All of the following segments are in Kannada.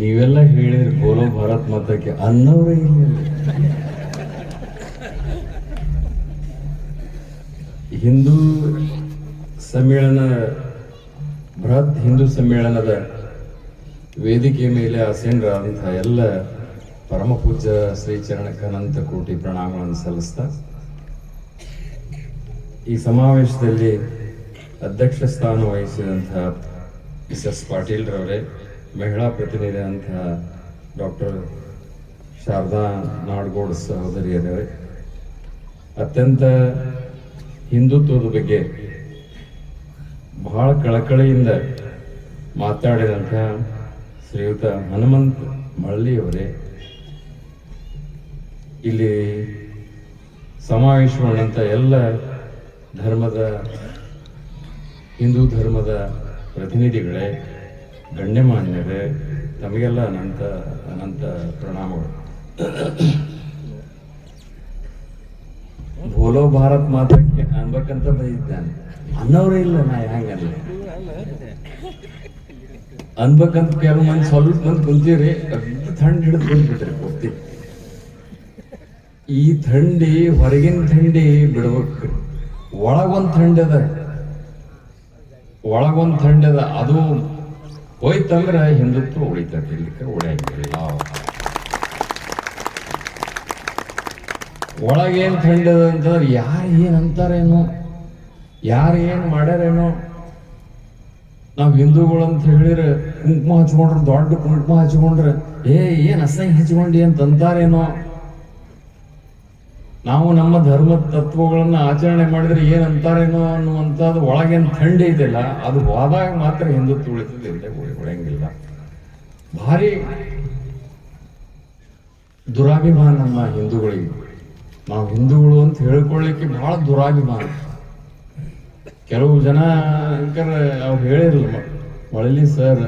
ನೀವೆಲ್ಲ ಹೇಳಿದ್ರಿ ಬೋಲೋ ಭಾರತ್ ಮತಕ್ಕೆ ಅನ್ನೋರೇ ಇಲ್ಲ. ಹಿಂದೂ ಸಮ್ಮೇಳನ, ಬೃಹತ್ ಹಿಂದೂ ಸಮ್ಮೇಳನದ ವೇದಿಕೆ ಮೇಲೆ ಆಸೀನರಾದಂತಹ ಎಲ್ಲ ಪರಮ ಪೂಜ್ಯ ಶ್ರೀ ಚರಣಕನಂತ ಕೋಟಿ ಪ್ರಣಾಮಗಳನ್ನು ಸಲ್ಲಿಸ್ತಾ, ಈ ಸಮಾವೇಶದಲ್ಲಿ ಅಧ್ಯಕ್ಷ ಸ್ಥಾನ ವಹಿಸಿದಂತಹ ಎಸ್ ಎಸ್ ಪಾಟೀಲ್ ರವರೇ ಮಹಿಳಾ ಪ್ರತಿನಿಧಿ ಅಂತ ಡಾಕ್ಟರ್ ಶಾರದಾ ನಾಡಗೌಡ ಸಹೋದರಿಯರೇ, ಅತ್ಯಂತ ಹಿಂದುತ್ವದ ಬಗ್ಗೆ ಬಹಳ ಕಳಕಳಿಯಿಂದ ಮಾತಾಡಿದಂಥ ಶ್ರೀಯುತ ಹನುಮಂತ್ ಮಳ್ಳಿಯವರೇ, ಇಲ್ಲಿ ಸಮಾವೇಶಗೊಂಡಂಥ ಎಲ್ಲ ಧರ್ಮದ, ಹಿಂದೂ ಧರ್ಮದ ಪ್ರತಿನಿಧಿಗಳೇ ಗಣ್ಯಮಾನ್ಯರೇ ತಮಗೆಲ್ಲ ಅನಂತ ಅನಂತ ಪ್ರಣಾಮಗಳು. ಬೋಲೋ ಭಾರತ್ ಮಾತಕ್ಕೆ ಅನ್ಬೇಕಂತ ಬಂದಿದ್ದಾನೆ ಅನ್ನೋರೇ ಇಲ್ಲ, ನಾ ಹೆಂಗಲ್ಲ ಅನ್ಬೇಕಂತ ಕೆಲವು ಮಂದಿ ಸ್ವಲ್ಪ ಮಂದಿ ಕುಂತೀರಿ ಥಂಡ್ ಹಿಡಿದು ಬಂದ್ಬಿಟ್ರಿ, ಪೂರ್ತಿ. ಈ ಥಂಡಿ ಹೊರಗಿನ ಥಂಡಿ ಬಿಡ್ಬೇಕು. ಒಳಗೊಂದು ಥಂಡಿ ಅದ. ಒಳಗೊಂದು ಥಂಡಿ ಅದ. ಅದು ಹೋಯ್ತಂದ್ರ ಹಿಂದುತ್ವ ಉಳಿತೈತಿ ಇಲ್ಲಿಕ್ಕೆ ಉಳಿಯಂಗಿಲ್ಲ ಒಳಗೇನು ಕಂಡದ ಅಂತಂದ್ರೆ ಯಾರು ಏನು ಅಂತಾರೇನೋ, ಯಾರು ಏನು ಮಾಡ್ಯಾರೇನೋ, ನಾವು ಹಿಂದೂಗಳು ಅಂತ ಹೇಳಿದ್ರೆ ಕುಂಕುಮ ಹಚ್ಕೊಂಡ್ರೆ, ದೊಡ್ಡ ಕುಂಕುಮ ಹಚ್ಕೊಂಡ್ರೆ, ಏ, ಏನು ಅಸಹ್ಯ ಹಚ್ಕೊಂಡು ಅಂತ ಅಂತಾರೇನೋ ನಾವು ನಮ್ಮ ಧರ್ಮದ ತತ್ವಗಳನ್ನು ಆಚರಣೆ ಮಾಡಿದರೆ ಏನ್ ಅಂತಾರೇನೋ ಅನ್ನುವಂಥದ್ದು ಒಳಗೇನು ಥಂಡಿ ಇದೆಯಲ್ಲ, ಅದು ಹೋದಾಗ ಮಾತ್ರ ಹಿಂದುತ್ವ ಉಳಿತದೆ ಇಲ್ಲದೆ ಉಳಿ- ಉಳಿಯಂಗಿಲ್ಲ ಭಾರಿ ದುರಾಭಿಮಾನ ನಮ್ಮ ಹಿಂದೂಗಳಿಗೆ. ನಾವು ಹಿಂದೂಗಳು ಅಂತ ಹೇಳ್ಕೊಳ್ಳಿಕ್ಕೆ ಬಹಳ ದುರಾಭಿಮಾನ. ಕೆಲವು ಜನ ಅವ್ರು ಹೇಳಿರಲ್ಲ ಮ- ಮಳಲಿ ಸರ್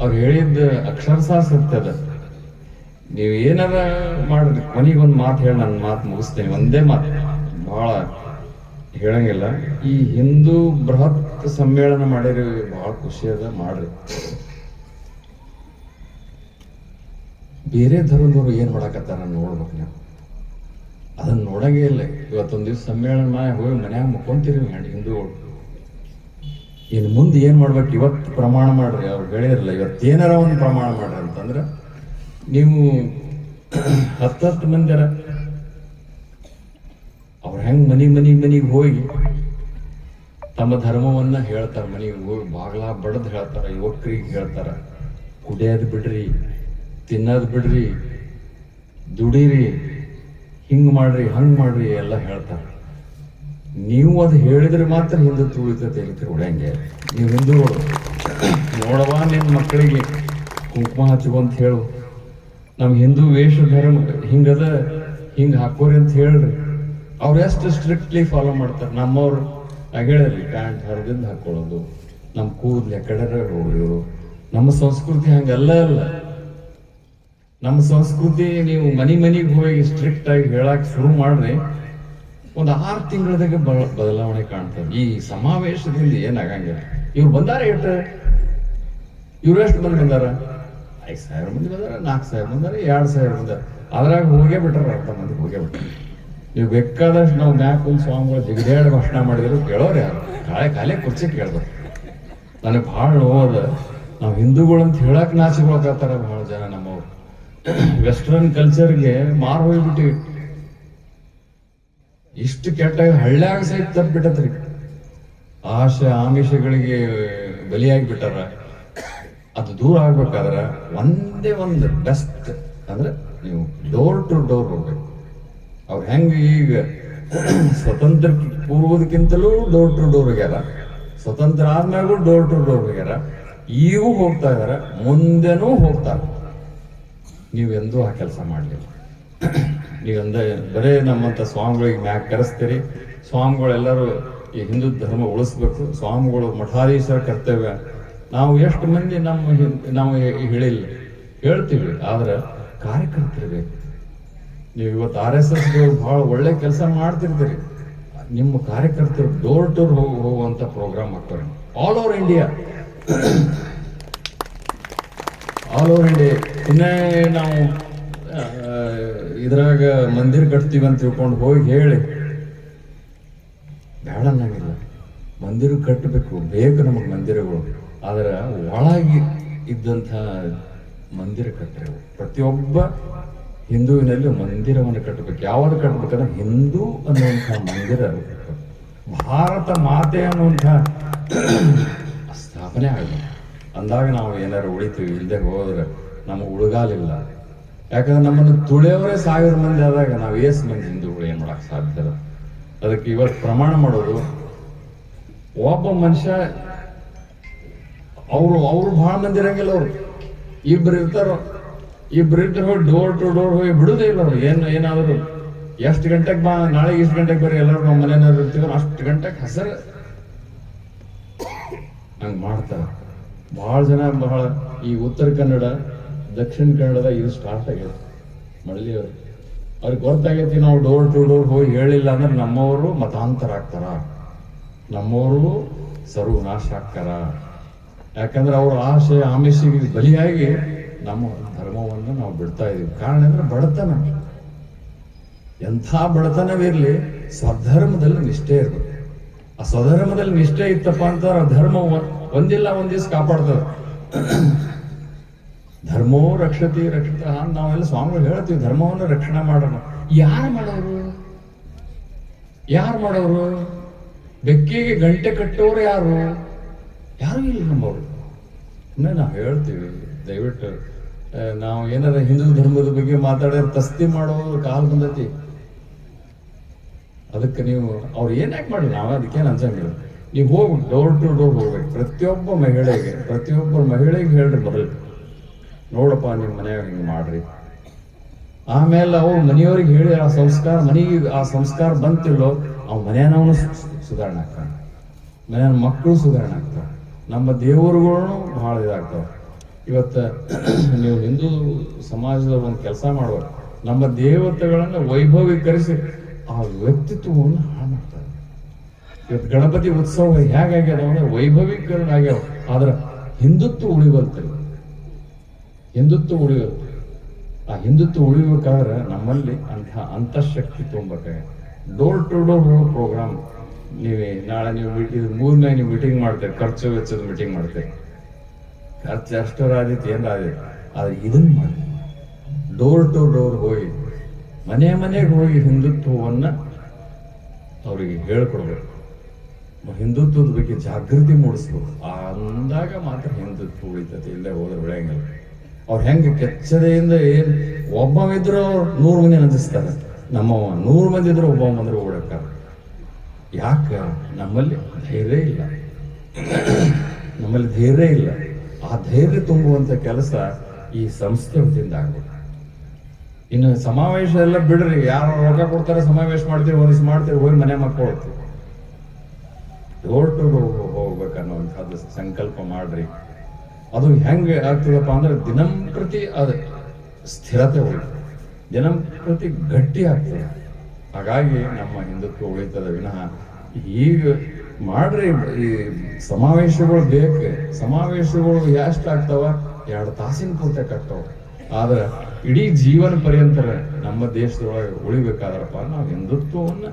ಅವ್ರು ಹೇಳಿದ್ದ ಅಕ್ಷರಶಃ ಸತ್ಯದ. ನೀವು ಏನಾರ ಮಾಡ್ರಿ ಕೊನೆಗೊಂದು ಮಾತು ಹೇಳಿ ನನ್ನ ಮಾತು ಮುಗಿಸ್ತೇನೆ. ಒಂದೇ ಮಾತು. ಬಹಳ ಹೇಳಂಗಿಲ್ಲ. ಈ ಹಿಂದೂ ಬೃಹತ್ ಸಮ್ಮೇಳನ ಮಾಡಿರಿ ಬಹಳ ಖುಷಿ ಅದ. ಮಾಡ್ರಿ. ಬೇರೆ ಧರ್ಮದವ್ರು ಏನು ಮಾಡಕತ್ತಾರ ನೋಡ್ಬೇಕು ನೀವು. ಅದನ್ನ ನೋಡಂಗೇ ಇಲ್ಲ. ಇವತ್ತೊಂದು ದಿವ್ಸ ಸಮ್ಮೇಳನ ಮನೆ ಹೋಗಿ ಮನ್ಯಾಗ ಮುಕ್ಕೊಂತೀರಿ ಹಿಂದೂಗಳು. ಇನ್ನು ಮುಂದೆ ಏನು ಮಾಡ್ಬೇಕು? ಇವತ್ತು ಪ್ರಮಾಣ ಮಾಡ್ರಿ. ಅವ್ರು ಹೇಳಿರಲ್ಲ ಇವತ್ತೇನಾರ ಒಂದು ಪ್ರಮಾಣ ಮಾಡ್ರಿ ಅಂತಂದ್ರೆ ನೀವು ಹತ್ತತ್ತು ಮಂದಿರ, ಅವ್ರು ಹೆಂಗೆ ಮನಿ ಮನಿ, ಮನಿಗೆ ಹೋಗಿ ತಮ್ಮ ಧರ್ಮವನ್ನ ಹೇಳ್ತಾರೆ, ಮನೆಗೆ ಹೋಗಿ ಬಾಗ್ಲ ಬಡದ್ ಹೇಳ್ತಾರೆ, ಯುವಕರಿಗೆ ಹೇಳ್ತಾರ, ಕುಡಿಯೋದು ಬಿಡ್ರಿ, ತಿನ್ನೋದ್ ಬಿಡ್ರಿ, ದುಡೀರಿ, ಹಿಂಗ್ ಮಾಡ್ರಿ, ಹಂಗ್ ಮಾಡ್ರಿ ಎಲ್ಲ ಹೇಳ್ತಾರೆ. ನೀವು ಅದು ಹೇಳಿದ್ರೆ ಮಾತ್ರ ಹಿಂದುತ್ವ ಉಳಿತತೆ ಇಲ್ಲಿ ಉಳಿಯಂಗೆ ನೀವು ಹಿಂದೂಗಳು ನೋಡವಾ ನಿಮ್ಮ ಮಕ್ಕಳಿಗೆ ಕುಂಕುಮ ಹಚ್ಕೊಂತ ಹೇಳು. ನಮ್ಮ ಹಿಂದೂ ವೇಷ ಧರ್ಮ ಹಿಂಗದ, ಹಿಂಗ ಹಾಕೋರಿ ಅಂತ ಹೇಳ್ರಿ. ಅವ್ರು ಎಷ್ಟು ಸ್ಟ್ರಿಕ್ಟ್ಲಿ ಫಾಲೋ ಮಾಡ್ತಾರೆ? ನಮ್ಮವ್ರು ಹೇಳಿರಿ ಪ್ಯಾಂಟ್ ಹರಿದಿಂದ ಹಾಕೊಳ್ಳೋದು ನಮ್ಮ ಕೂದಲು ಎಕ್ಕಡರ ಹೋಗೋದು ನಮ್ಮ ಸಂಸ್ಕೃತಿ ಹಂಗಲ್ಲ ಅಲ್ಲ. ನಮ್ಮ ಸಂಸ್ಕೃತಿ ನೀವು ಮನೆ ಮನೆಗೆ ಹೋಗಿ ಸ್ಟ್ರಿಕ್ಟ್ ಆಗಿ ಹೇಳಕ್ ಶುರು ಮಾಡ್ರಿ, ಒಂದು ಆರು ತಿಂಗಳದಾಗ ಬದಲಾವಣೆ ಕಾಣ್ತದೆ. ಈ ಸಮಾವೇಶದಿಂದ ಏನಾಗಂಗಿಲ್ಲ ಇವ್ರು ಬಂದಾರ ಇವ್ರು ಎಷ್ಟು ಬಂದು ಬಂದಾರ? ಐದು ಸಾವಿರ ಮಂದಿ ಬಂದಾರ, ನಾಲ್ಕು ಸಾವಿರ ಬಂದಾರ, ಎರಡು ಸಾವಿರ ಬಂದಾರ. ಅದ್ರಾಗ ಹೋಗೇ ಬಿಟ್ರ ಅರ್ಥ ಮಂದಿ, ಹೋಗೇ ಬಿಟ್ರ. ನೀವು ಬೇಕಾದಷ್ಟು ನಾವು ಮ್ಯಾಕ್ ಒಂದು ಸ್ವಾಮಿಗಳು ಜಿಗದೇಳು ಭಾಷಣ ಮಾಡಿದ್ರು, ಕೇಳೋರು ಯಾರು? ಕಾಳೆ ಕಾಲೇ ಕುರ್ಚಿ ಕೇಳ್ಬೇಕು. ನನಗೆ ಭಾಳ ನೋವದ ನಾವು ಹಿಂದೂಗಳು ಅಂತ ಹೇಳಕ್ ನಾಚಿಕೊಳಕತ್ತಾರ ಭಾಳ ಜನ ನಮ್ಮವ್ರು. ವೆಸ್ಟರ್ನ್ ಕಲ್ಚರ್ಗೆ ಮಾರು ಹೋಗ್ಬಿಟ್ಟಿವಿ. ಇಷ್ಟು ಕೆಟ್ಟ ಹಳ್ಳ್ಯಾಗ ಸಹಿತ ತಪ್ಪಿಬಿಟ್ಟತ್ರಿ ಆಶೆ ಆಮಿಷಗಳಿಗೆ ಬಲಿಯಾಗಿ ಬಿಟ್ಟಾರ ಅದು ದೂರ ಆಗ್ಬೇಕಾದ್ರೆ ಒಂದೇ ಒಂದು ಬೆಸ್ಟ್ ಅಂದ್ರೆ ನೀವು ಡೋರ್ ಟು ಡೋರ್ ಹೋಗ್ಬೇಕು. ಅವ್ರು ಹೆಂಗೆ ಈಗ ಸ್ವತಂತ್ರ ಪೂರ್ವದಕ್ಕಿಂತಲೂ ಡೋರ್ ಟು ಡೋರ್ ಹೋಗ್ಯಾರ. ಸ್ವತಂತ್ರ ಆದ್ಮ್ಯಾಗೂ ಡೋರ್ ಟು ಡೋರ್ ಹೋಗ್ಯಾರ. ಈಗೂ ಹೋಗ್ತಾ ಇದಾರೆ, ಮುಂದೆನೂ ಹೋಗ್ತಾರ ಎಂದೂ ಆ ಕೆಲಸ ಮಾಡಲಿಲ್ಲ. ನೀವಂದ ಬರೇ ನಮ್ಮಂತ ಸ್ವಾಮಿಗಳಿಗೆ ಮ್ಯಾಕ್ ಕರೆಸ್ತೀರಿ. ಸ್ವಾಮಿಗಳೆಲ್ಲರೂ ಈ ಹಿಂದೂ ಧರ್ಮ ಉಳಿಸ್ಬೇಕು. ಸ್ವಾಮಿಗಳು ಮಠಾಧೀಶರ ಕರ್ತವ್ಯ. ನಾವು ಎಷ್ಟು ಮಂದಿ ನಮ್ಮ ನಾವು ಹೇಳಿಲ್ಲ. ಹೇಳ್ತೀವಿ, ಆದ್ರೆ ಕಾರ್ಯಕರ್ತರಿರ್ಬೇಕು ನೀವು ಇವತ್ತು ಆರ್ ಎಸ್ ಎಸ್ ಬಹಳ ಒಳ್ಳೆ ಕೆಲಸ ಮಾಡ್ತಿರ್ತೀರಿ. ನಿಮ್ಮ ಕಾರ್ಯಕರ್ತರು ಡೋರ್ ಟೂರ್ ಹೋಗಿ, ಹೋಗುವಂತ ಪ್ರೋಗ್ರಾಮ್ ಮಾಡ್ತಾರೆ all over India all over India ಇನ್ನೇ ನಾವು ಇದ್ರಾಗ ಮಂದಿರ ಕಟ್ತೀವಿ ಅಂತ ತಿಳ್ಕೊಂಡು ಹೋಗಿ ಹೇಳಿ. ಬೇಡ ಅನ್ನಂಗಿಲ್ಲ ಮಂದಿರ ಕಟ್ಟಬೇಕು ಬೇಕು ನಮಗೆ ಮಂದಿರಗಳು. ಆದ್ರೆ ಒಳಗೆ ಇದ್ದಂಥ ಮಂದಿರ ಕಟ್ಟರೆ, ಪ್ರತಿಯೊಬ್ಬ ಹಿಂದೂವಿನಲ್ಲಿ ಮಂದಿರವನ್ನು ಕಟ್ಟಬೇಕು. ಯಾವಾಗ ಕಟ್ಟಬೇಕಂದ್ರೆ ಹಿಂದೂ ಅನ್ನುವಂಥ ಮಂದಿರ. ಭಾರತ ಮಾತೆ ಅನ್ನುವಂಥ ಸ್ಥಾಪನೆ ಆಗಬೇಕು ಅಂದಾಗ ನಾವು ಏನಾರು ಉಳಿತೀವಿ ಇಲ್ಲದೆ ಹೋದ್ರೆ ನಮಗೆ ಉಳುಗಾಲಿಲ್ಲ. ಯಾಕಂದ್ರೆ ನಮ್ಮನ್ನು ತುಳಿಯವರೇ ಸಾವಿರ ಮಂದಿ ಆದಾಗ ನಾವು ಏಸ್ ಮಂದಿ ಹಿಂದೂಗಳು ಏನು ಮಾಡಕ್ ಸಾಧ್ಯ ಅದಕ್ಕೆ ಇವತ್ತು ಪ್ರಮಾಣ ಮಾಡೋದು, ಒಬ್ಬ ಮನುಷ್ಯ ಅವರು ಅವರು ಭಾಳ ಮಂದಿ ಇರಂಗಿಲ್ಲ ಅವರು. ಇಬ್ರು ಇರ್ತಾರ. ಇಬ್ರು ಇದ್ರೆ ಹೋಗಿ ಡೋರ್ ಟು ಡೋರ್ ಹೋಗಿ ಬಿಡುದೇ ಇಲ್ಲ ಅವ್ರು. ಏನು, ಏನಾದ್ರು. ಎಷ್ಟು ಗಂಟೆಗೆ ಬಾ ನಾಳೆ ಇಷ್ಟು ಗಂಟೆಗೆ ಬರ್ರಿ, ಎಲ್ಲರೂ ನಮ್ಮ ಮನೆಯವ್ರು ಇರ್ತೀವಿ ಅಷ್ಟು ಗಂಟೆಗೆ ಹೆಸರು. ಹಂಗೆ ಮಾಡ್ತಾರೆ ಭಾಳ ಜನ ಬಹಳ ಈ ಉತ್ತರ ಕನ್ನಡ, ದಕ್ಷಿಣ ಕನ್ನಡದ ಇದು ಸ್ಟಾರ್ಟ್ ಆಗಿದೆ ಮಳ್ಳಿಯವರು ಅವ್ರಿಗೆ ಗೊತ್ತಾಗೈತಿ ನಾವು ಡೋರ್ ಟು ಡೋರ್ ಹೋಗಿ ಹೇಳಿಲ್ಲ ಅಂದ್ರೆ ನಮ್ಮವರು ಮತಾಂತರ ಆಗ್ತಾರ ನಮ್ಮವರು ಸರ್ವನಾಶ ಆಗ್ತಾರ. ಯಾಕಂದ್ರೆ ಅವರ ಆಸೆ ಆಮಿಷಿಗೆ ಬಲಿಯಾಗಿ ನಮ್ಮ ಧರ್ಮವನ್ನು ನಾವು ಬಿಡ್ತಾ ಇದೀವಿ. ಕಾರಣ ಅಂದ್ರೆ ಬಡತನ. ಎಂಥ ಬಡತನವಿರಲಿ, ಸ್ವಧರ್ಮದಲ್ಲಿ ನಿಷ್ಠೆ ಇರ್ಬೇಕು. ಆ ಸ್ವಧರ್ಮದಲ್ಲಿ ನಿಷ್ಠೆ ಇತ್ತಪ್ಪ ಅಂತ ಧರ್ಮ ಒಂದಿಲ್ಲ, ಒಂದ್ ದಿವಸ ಕಾಪಾಡ್ತದ. ಧರ್ಮೋ ರಕ್ಷತಿ ರಕ್ಷಿತ ನಾವೆಲ್ಲ ಸ್ವಾಮಿಗಳು ಹೇಳ್ತೀವಿ, ಧರ್ಮವನ್ನು ರಕ್ಷಣೆ ಮಾಡೋಣ. ಯಾರು ಮಾಡೋರು? ಯಾರು ಮಾಡೋರು? ಬೆಕ್ಕಿಗೆ ಗಂಟೆ ಕಟ್ಟೋರು ಯಾರು? ಯಾರು ಇಲ್ಲ ನಮ್ಮವರು ಸುಮ್ಮನೆ ನಾವು ಹೇಳ್ತೀವಿ, ದಯವಿಟ್ಟು ನಾವು ಏನಾರ ಹಿಂದೂ ಧರ್ಮದ ಬಗ್ಗೆ ಮಾತಾಡೋರು ತಸ್ತಿ ಮಾಡೋ ಕಾಲ ಬಂದೈತಿ. ಅದಕ್ಕೆ ನೀವು, ಅವ್ರು ಯಾಕೆ ಮಾಡಿ ನಾವು ಅದಕ್ಕೇನು ಅನ್ಸಂಗಿಲ್ಲ. ನೀವು ಹೋಗಿ ಡೋರ್ ಟು ಡೋರ್ ಹೋಗ್ಬೇಕು. ಪ್ರತಿಯೊಬ್ಬ ಮಹಿಳೆಗೆ ಪ್ರತಿಯೊಬ್ಬ ಮಹಿಳೆಗೆ ಹೇಳ್ರಿ ಮೊದಲು. ನೋಡಪ್ಪ, ನಿಮ್ಮ ಮನೆಯಾಗ ಹಿಂಗೆ ಮಾಡ್ರಿ. ಆಮೇಲೆ ಅವ್ರು ಮನೆಯವ್ರಿಗೆ ಹೇಳಿ, ಆ ಸಂಸ್ಕಾರ, ಮನೆಗೆ ಆ ಸಂಸ್ಕಾರ ಬಂತಿಲ್ಲೋ, ಅವ್ ಮನೆಯನವನು ಸುಧಾರಣೆ ಆಗ್ತಾನೆ. ಮನೆಯ ಮಕ್ಕಳು ಸುಧಾರಣೆ ಆಗ್ತಾವೆ. ನಮ್ಮ ದೇವರುಗಳು ಬಹಳ ಇದಾಗ್ತವೆ. ಇವತ್ತು ನೀವು ಹಿಂದೂ ಸಮಾಜದ ಒಂದು ಕೆಲಸ ಮಾಡುವ. ನಮ್ಮ ದೇವತೆಗಳನ್ನು ವೈಭವೀಕರಿಸಿ ಆ ವ್ಯಕ್ತಿತ್ವವನ್ನು ಹಾಳು ಮಾಡ್ತಾರೆ. ಇವತ್ತು ಗಣಪತಿ ಉತ್ಸವ ಹೇಗಾಗ್ಯದ ಅಂದ್ರೆ ವೈಭವೀಕರಣ ಆಗ್ಯಾವ ಆದ್ರೆ ಹಿಂದುತ್ವ ಉಳಿವಲ್ತಲ್ಲ ಹಿಂದುತ್ವ ಉಳಿಯೋದು ಆ ಹಿಂದುತ್ವ ಉಳಿಬೇಕಾದ್ರೆ ನಮ್ಮಲ್ಲಿ ಅಂತಹ ಅಂತಃಶಕ್ತಿ ತುಂಬಬೇಕಾಗ ಡೋರ್ ಟು ಡೋರ್ ಪ್ರೋಗ್ರಾಮ್ ನೀವೇ, ನಾಳೆ ನೀವು ಮೀಟಿಂಗ್ ಮೂರನೇ ನೀವು ಮೀಟಿಂಗ್ ಮಾಡ್ತೇವೆ, ಖರ್ಚು ವೆಚ್ಚದ ಮೀಟಿಂಗ್ ಮಾಡ್ತೇವೆ. ಖರ್ಚು ಎಷ್ಟರ ಆದಿತ್ತು ಏನಾರ ಆದಿತ್ತು ಆದರೆ ಇದನ್ನ ಮಾಡಿ. ಡೋರ್ ಟು ಡೋರ್ ಹೋಗಿ, ಮನೆ ಮನೆಗೆ ಹೋಗಿ ಹಿಂದುತ್ವವನ್ನು ಅವರಿಗೆ ಹೇಳ್ಕೊಡ್ಬೇಕು. ಹಿಂದುತ್ವದ ಬಗ್ಗೆ ಜಾಗೃತಿ ಮೂಡಿಸ್ಬೇಕು. ಅಂದಾಗ ಮಾತ್ರ ಹಿಂದುತ್ವ ಉಳಿತೈತೆ ಇಲ್ಲೇ ಹೋದ್ರೆ ಉಳಿಯಂಗಿಲ್ಲ ಅವ್ರು ಹೆಂಗೆ ಕೆಚ್ಚದೆಯಿಂದ ಏನು ಒಬ್ಬ ಇದ್ರು ಅವ್ರು ನೂರು ಮಂದಿ ನಂದಿಸ್ತಾರೆ. ನಮ್ಮವ ನೂರು ಮಂದಿ ಇದ್ರು ಒಬ್ಬ ಬಂದ್ರೆ ಓಡಕ್ಕ ಯಾಕೆ? ನಮ್ಮಲ್ಲಿ ಧೈರ್ಯ ಇಲ್ಲ. ನಮ್ಮಲ್ಲಿ ಧೈರ್ಯ ಇಲ್ಲ. ಆ ಧೈರ್ಯ ತುಂಬುವಂತ ಕೆಲಸ ಈ ಸಂಸ್ಥೆ ವತಿಯಿಂದ ಆಗ್ಬೇಕು ಇನ್ನು ಸಮಾವೇಶ ಎಲ್ಲ ಬಿಡ್ರಿ. ಯಾರು ರೊಕ್ಕ ಕೊಡ್ತಾರೆ, ಸಮಾವೇಶ ಮಾಡ್ತೀವಿ ಒಂದಿವ್ಸ ಮಾಡ್ತೀವಿ, ಹೋಗಿ ಮನೆ ಮಕ್ಕಳು ಡೋರ್ ಟು ಡೋರ್ ಸಂಕಲ್ಪ ಮಾಡ್ರಿ. ಅದು ಹೆಂಗೆ ಆಗ್ತದಪ್ಪ ಅಂದ್ರೆ ದಿನಂಪ್ರತಿ ಅದು ಸ್ಥಿರತೆ ಹೋಗ್ತದೆ ದಿನಂಪ್ರತಿ ಗಟ್ಟಿ ಆಗ್ತದೆ. ಹಾಗಾಗಿ ನಮ್ಮ ಹಿಂದುತ್ವ ಉಳಿತದ ವಿನಃ ಈಗ ಮಾಡ್ರಿ ಈ ಸಮಾವೇಶಗಳು ಬೇಕು ಸಮಾವೇಶಗಳು ಎಷ್ಟಾಗ್ತಾವ ಎರಡು ತಾಸಿನ ಪೂರ್ತಿ ಆಗ್ತಾವ ಆದ್ರೆ ಇಡೀ ಜೀವನ ಪರ್ಯಂತ ನಮ್ಮ ದೇಶದೊಳಗೆ ಉಳಿಬೇಕಾದ್ರಪ್ಪ ನಾವು ಹಿಂದುತ್ವವನ್ನ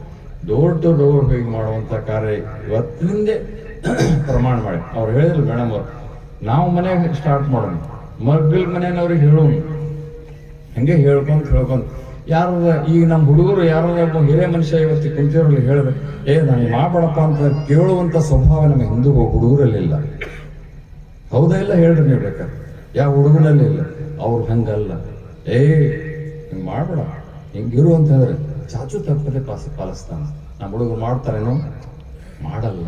ದೊಡ್ಡ ದೊಡ್ಡ ಮಾಡುವಂಥ ಕಾರ್ಯ ಇವತ್ತಿನಿಂದ ಪ್ರಮಾಣ ಮಾಡಿ. ಅವ್ರು ಹೇಳಿದ್ರು ಮೇಡಮ್ ಅವ್ರು, ನಾವು ಮನೆಯಾಗ ಸ್ಟಾರ್ಟ್ ಮಾಡೋಣ. ಮಗ್ಗಲ್ ಮನೆಯವ್ರಿಗೆ ಹೇಳೋಣ. ಹಂಗೆ ಹೇಳ್ಕೊಂತ ಹೇಳ್ಕೊಂತ ಯಾರು ಈಗ ನಮ್ಮ ಹುಡುಗರು ಯಾರೋ ಒಬ್ಬ ಹಿರಿಯ ಮನುಷ್ಯ ಇವತ್ತು ಕುಂತಿರೋರು ಹೇಳಿದ್ರೆ ಏ, ನಾನು ಮಾಡಬೇಡಪ್ಪ ಅಂತ ಕೇಳುವಂಥ ಸ್ವಭಾವ ನಮ್ಮ ಹಿಂದೂ ಹುಡುಗರಲ್ಲಿಲ್ಲ ಹೌದಾ ಇಲ್ಲ ಹೇಳ್ರಿ ನೀವು ಬೇಕಾದ್ರೆ. ಯಾವ ಹುಡುಗನಲ್ಲಿ ಇಲ್ಲ. ಅವ್ರು ಹಂಗಲ್ಲ. ಏ ಹಿಂಗೆ ಮಾಡಬೇಡ. ಹಿಂಗಿರು ಅಂತ ಹೇಳಿದ್ರೆ ಚಾಚು ತಪ್ಪದೆ ಪಾಸ ಪಾಲಿಸ್ತಾನೆ. ನಮ್ಮ ಹುಡುಗರು ಮಾಡ್ತಾರೇನೋ? ಮಾಡಲ್ಲ.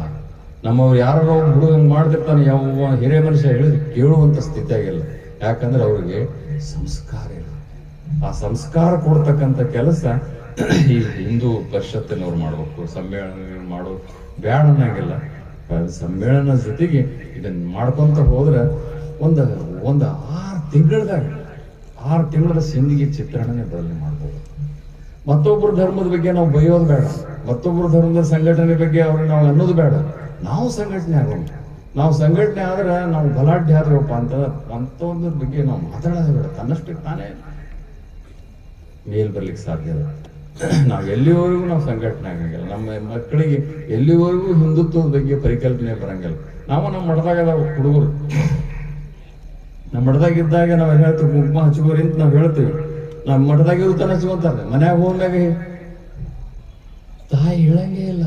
ನಮ್ಮವ್ರು ಯಾರೋ ಹುಡುಗ ಮಾಡ್ತಿರ್ತಾನೆ, ಯಾವ ಹಿರಿಯ ಮನುಷ್ಯ ಹೇಳಿದ್ರೆ ಕೇಳುವಂಥ ಸ್ಥಿತಿಯಾಗಿಲ್ಲ. ಯಾಕಂದ್ರೆ ಅವ್ರಿಗೆ ಸಂಸ್ಕಾರ ಇಲ್ಲ. ಆ ಸಂಸ್ಕಾರ ಕೊಡ್ತಕ್ಕಂಥ ಕೆಲಸ ಈ ಹಿಂದೂ ಪರಿಷತ್ತಿನವ್ರು ಮಾಡಬೇಕು ಸಮ್ಮೇಳನ ಮಾಡೋ ಬ್ಯಾಡ ಅನ್ನಂಗಿಲ್ಲ ಸಮ್ಮೇಳನ ಜೊತೆಗೆ ಇದನ್ನ ಮಾಡ್ಕೊಂತ ಹೋದ್ರೆ ಒಂದು ಒಂದು ಆರು ತಿಂಗಳದಾಗ, ಆರು ತಿಂಗಳ ಸಿಂದಿಗೆ ಚಿತ್ರಣನೇ ಬದಲಿ ಮಾಡ್ಬೋದು. ಮತ್ತೊಬ್ಬರ ಧರ್ಮದ ಬಗ್ಗೆ ನಾವು ಬೈಯೋದು ಬೇಡ. ಮತ್ತೊಬ್ಬರ ಧರ್ಮದ ಸಂಘಟನೆ ಬಗ್ಗೆ ಅವ್ರಿಗೆ ನಾವು ಅನ್ನೋದು ಬೇಡ. ನಾವು ಸಂಘಟನೆ ಆಗೋಣ. ನಾವು ಸಂಘಟನೆ ಆದ್ರೆ ನಾವು ಗಲಾಟೆ ಆದ್ರಪ್ಪ ಅಂತ ಅಂಥದ್ರ ಬಗ್ಗೆ ನಾವು ಮಾತಾಡೋದು ಬೇಡ. ತನ್ನಷ್ಟಕ್ಕೆ ತಾನೇ. ಮೇಲ್ ಬರ್ಲಿಕ್ಕೆ ಸಾಧ್ಯ ಇದೆ ನಾವು ಎಲ್ಲಿವರೆಗೂ ನಾವು ಸಂಘಟನೆ ಆಗಂಗಿಲ್ಲ. ನಮ್ಮ ಮಕ್ಕಳಿಗೆ ಎಲ್ಲಿವರೆಗೂ ಹಿಂದುತ್ವದ ಬಗ್ಗೆ ಪರಿಕಲ್ಪನೆ ಬರಂಗಿಲ್ಲ. ನಾವು ನಮ್ಮ ಮಠದಾಗ ಹುಡುಗರು. ನಮ್ಮ ಮಠದಾಗ ಇದ್ದಾಗ ನಾವು ಹೇಳ್ತೀವಿ, ಕುಂಕುಮ ಹಚ್ಕೋರಿ ಅಂತ ನಾವು ಹೇಳ್ತೀವಿ. ನಮ್ಮ ಮಠದಾಗ ಇರ್ತಾನೆ ಹಚ್ಕೊಂತಾರೆ. ಮನ್ಯಾಗ ಹೋದಾಗ ತಾಯಿ ಹೇಳಂಗೇ ಇಲ್ಲ.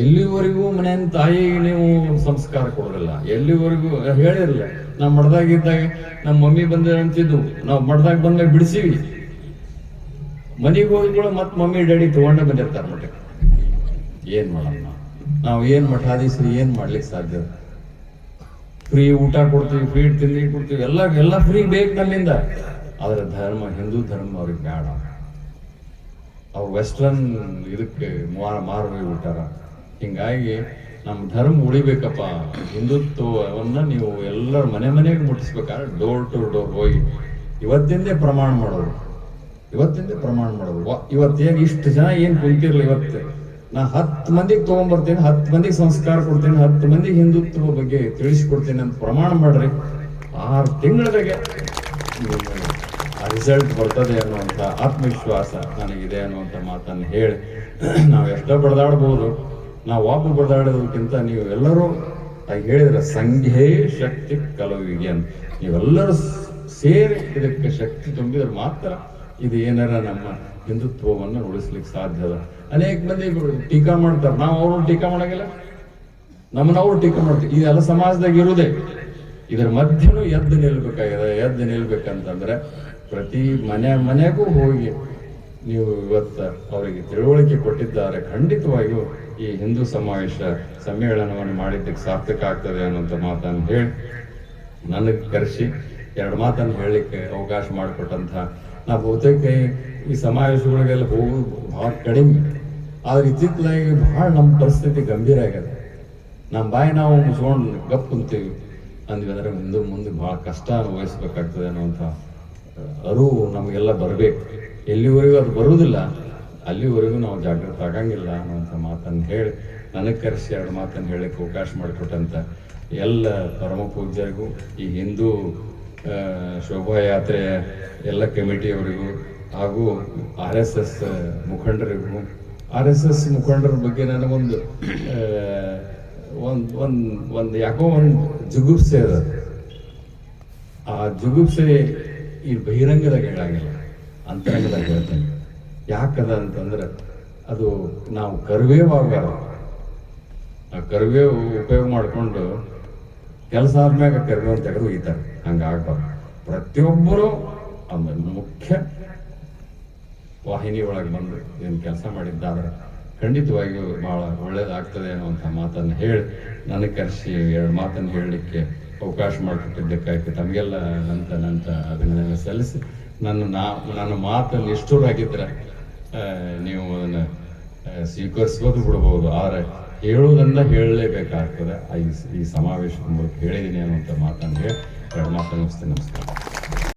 ಎಲ್ಲಿವರೆಗೂ ಮನೆಯ ತಾಯಿ ನೀವು ಸಂಸ್ಕಾರ ಕೊಡೋದಿಲ್ಲ. ಎಲ್ಲಿವರೆಗೂ ಹೇಳಿರಲ್ಲ ನಾವು ಮಠದಾಗ ಇದ್ದಾಗ ನಮ್ಮ ಮಮ್ಮಿ ಬಂದ ಅಂತಿದ್ದು ನಾವು ಮಠದಾಗ ಬಂದಾಗ ಬಿಡಿಸಿವಿ. ಮನೆಗೆ ಹೋಗಿಗಳು ಮತ್ತೆ ಮಮ್ಮಿ, ಡ್ಯಾಡಿ ತೊಗೊಂಡೇ ಬಂದಿರ್ತಾರೆ ಮಠಕ್ಕೆ. ಏನ್ ಮಾಡೋಣ? ನಾವು ಏನ್ ಮಠಾಧೀಶರು ಏನ್ ಮಾಡ್ಲಿಕ್ಕೆ ಸಾಧ್ಯ? ಫ್ರೀ ಊಟ ಕೊಡ್ತೀವಿ, ಫ್ರೀ ತಿಂಡಿ ಕೊಡ್ತೀವಿ, ಎಲ್ಲ ಎಲ್ಲ ಫ್ರೀ ಬೇಕು ನಮ್ಮಿಂದ ಆದ್ರೆ ಧರ್ಮ, ಹಿಂದೂ ಧರ್ಮ ಅವ್ರಿಗೆ ಬೇಡ. ಅವ್ರು ವೆಸ್ಟರ್ನ್ ಇದಕ್ಕೆ ಮಾರ ಮಾರು ಬಿಟ್ಟಾರ ಹಿಂಗಾಗಿ ನಮ್ಮ ಧರ್ಮ ಉಳಿಬೇಕಪ್ಪ. ಹಿಂದುತ್ವವನ್ನ ನೀವು ಎಲ್ಲರ ಮನೆ ಮನೆಗೆ ಮುಟ್ಟಿಸ್ಬೇಕಾದ್ರೆ ಡೋರ್ ಟು ಡೋರ್ ಹೋಗಿ ಇವತ್ತಿಂದೇ ಪ್ರಮಾಣ ಮಾಡೋದು. ಇವತ್ತಿಂದೇ ಪ್ರಮಾಣ ಮಾಡೋದು ವ- ಏನು ಇಷ್ಟು ಜನ ಏನ್ ಕುಂತಿರ್ಲಿ ಇವತ್ತು? ನಾ ಹತ್ತು ಮಂದಿಗೆ ತಗೊಂಡ್ಬರ್ತೇನೆ ಹತ್ತು ಮಂದಿಗೆ ಸಂಸ್ಕಾರ ಕೊಡ್ತೀನಿ ಹತ್ತು ಮಂದಿಗೆ ಹಿಂದುತ್ವ ಬಗ್ಗೆ ತಿಳಿಸ್ಕೊಡ್ತೇನೆ ಅಂತ ಪ್ರಮಾಣ ಮಾಡ್ರಿ. ಆರು ತಿಂಗಳದಾಗೆ ಆ ರಿಸಲ್ಟ್ ಬರ್ತದೆ ಅನ್ನುವಂಥ ಆತ್ಮವಿಶ್ವಾಸ ನನಗಿದೆ ಅನ್ನುವಂಥ ಮಾತನ್ನು ಹೇಳಿ ನಾವು ಎಷ್ಟೋ ಬಡದಾಡ್ಬೋದು. ನಾವು ವಾಪು ಬಡದಾಡೋದಕ್ಕಿಂತ ನೀವು ಎಲ್ಲರೂ ಆಗ ಹೇಳಿದ್ರೆ ಸಂಘೇ ಶಕ್ತಿ ಕಲವಿಗೆ ಅಂತ. ನೀವೆಲ್ಲರೂ ಸೇರಿ ಇದಕ್ಕೆ ಶಕ್ತಿ ತುಂಬಿದ್ರೆ ಮಾತ್ರ ಇದು ಏನಾರ ನಮ್ಮ ಹಿಂದುತ್ವವನ್ನು ಉಳಿಸ್ಲಿಕ್ಕೆ ಸಾಧ್ಯ ಅದ. ಅನೇಕ ಮಂದಿ ಟೀಕಾ ಮಾಡ್ತಾರೆ. ನಾವು ಅವ್ರನ್ನ ಟೀಕಾ ಮಾಡಂಗಿಲ್ಲ. ನಮ್ಮನ್ನ ಅವ್ರು ಟೀಕಾ ಮಾಡ್ತೀವಿ ಇದೆಲ್ಲ ಸಮಾಜದಾಗ ಇರುವುದೇ. ಇದರ ಮಧ್ಯನೂ ಎದ್ದು ನಿಲ್ಬೇಕಾಗಿದೆ. ಎದ್ದು ನಿಲ್ಬೇಕಂತಂದ್ರೆ ಪ್ರತಿ ಮನೆ ಮನೆಗೂ ಹೋಗಿ ನೀವು ಇವತ್ತು ಅವರಿಗೆ ತಿಳುವಳಿಕೆ ಕೊಟ್ಟಿದ್ದಾರೆ. ಖಂಡಿತವಾಗಿಯೂ ಈ ಹಿಂದೂ ಸಮಾವೇಶ ಸಮ್ಮೇಳನವನ್ನು ಮಾಡಿದ್ದಕ್ಕೆ ಸಾರ್ಥಕ ಆಗ್ತದೆ ಅನ್ನೋಂಥ ಮಾತನ್ನು ಹೇಳಿ ನನಗೆ ಕರೆಸಿ ಎರಡು ಮಾತನ್ನು ಹೇಳಲಿಕ್ಕೆ ಅವಕಾಶ ಮಾಡಿಕೊಟ್ಟಂತ ನಾ ಬಹುತೇಕ ಈ- ಸಮಾವೇಶಗಳಿಗೆಲ್ಲ ಹೋಗೋದು ಭಾಳ ಕಡಿಮೆ. ಆದ್ರೆ ಇತ್ತಿತ್ತಲಾಗಿ ಭಾಳ ನಮ್ಮ ಪರಿಸ್ಥಿತಿ ಗಂಭೀರ ಆಗ್ಯದ. ನಮ್ಮ ಬಾಯಿ ನಾವು ಮುಚ್ಕೊಂಡು ಗಪ್ ಕುಂತೀವಿ. ಅಂದ್ವಿ ಅಂದ್ರೆ ಮುಂದೆ ಮುಂದೆ ಭಾಳ ಕಷ್ಟ ಅನುಭವಿಸ್ಬೇಕಾಗ್ತದೆ ಅನ್ನುವಂಥ ಅರಿವು ನಮಗೆಲ್ಲ ಬರಬೇಕು. ಎಲ್ಲಿವರೆಗೂ ಅದು ಬರುವುದಿಲ್ಲ. ಅಲ್ಲಿವರೆಗೂ ನಾವು ಜಾಗೃತ ಆಗಂಗಿಲ್ಲ ಅನ್ನುವಂಥ ಮಾತನ್ನು ಹೇಳಿ, ನನಗೆ ಕರೆಸಿ ಎರಡು ಮಾತನ್ನು ಹೇಳಕ್ಕೆ ಅವಕಾಶ ಮಾಡಿಕೊಟ್ಟಂತ ಎಲ್ಲ ಪರಮ ಪೂಜ್ಯರಿಗೂ ಈ ಹಿಂದೂ ಶೋಭಾಯಾತ್ರೆಯ ಎಲ್ಲ ಕಮಿಟಿಯವರಿಗೂ ಹಾಗೂ ಆರ್ ಎಸ್ ಎಸ್ ಮುಖಂಡರಿಗೂ. ಆರ್ ಎಸ್ ಎಸ್ ಮುಖಂಡರ ಬಗ್ಗೆ ನನಗೊಂದು ಒಂದು ಒಂದು ಒಂದು ಯಾಕೋ ಒಂದು ಜುಗುಪ್ಸೆ ಅದ. ಆ ಜುಗುಪ್ಸೆ ಈ ಬಹಿರಂಗದಾಗ ಹೇಳಾಗಿಲ್ಲ, ಅಂತರಂಗದಾಗ ಹೇಳ್ತೇನೆ. ಯಾಕದ ಅಂತಂದ್ರೆ ಅದು ನಾವು ಕರಿಬೇವು ಆಗಬಾರ್ದು. ಆ ಕರಿಬೇವು ಉಪಯೋಗ ಮಾಡಿಕೊಂಡು ಕೆಲಸ ಆದ್ಮ್ಯಾಗ ಕರಿಬೇವು ತೆಗೆದು ಒಯ್ತಾರೆ. ಹಂಗಾಗ್ಬಾರ್ದು ಪ್ರತಿಯೊಬ್ಬರು ಒಂದು ಮುಖ್ಯ ವಾಹಿನಿ ಒಳಗೆ ಬಂದು ಏನು ಕೆಲಸ ಮಾಡಿದ್ದಾದ್ರೆ ಖಂಡಿತವಾಗಿಯೂ ಬಹಳ ಒಳ್ಳೇದಾಗ್ತದೆ ಅನ್ನುವಂಥ ಮಾತನ್ನು ಹೇಳಿ ನನಗೆ ಕರೆಸಿ ಎರಡು ಮಾತನ್ನು ಹೇಳಲಿಕ್ಕೆ ಅವಕಾಶ ಮಾಡಿಕೊಟ್ಟಿದ್ದಕ್ಕಾಗಿ ತಮಗೆಲ್ಲ ನಂತ ನಂತ ಅಭಿನಂದನೆ ಸಲ್ಲಿಸಿ. ನನ್ನ ನಾ, ನನ್ನ ಮಾತು ನಿಷ್ಠುರಾಗಿದ್ದರೆ ನೀವು ಅದನ್ನು ಸ್ವೀಕರಿಸ್ಬೋದು ಬಿಡ್ಬೋದು, ಆದರೆ ಹೇಳುವುದನ್ನ ಹೇಳಲೇಬೇಕಾಗ್ತದೆ. ಈ ಈ ಸಮಾವೇಶದ ಮೂಲಕ ಹೇಳಿದ್ದೀನಿ ಅನ್ನುವಂಥ ಮಾತನ್ನು ಹೇಳಿ. ಎರಡು ಮಾತನ್ನು ಮುಗಿಸ್ತೀನಿ ನಮಸ್ಕಾರ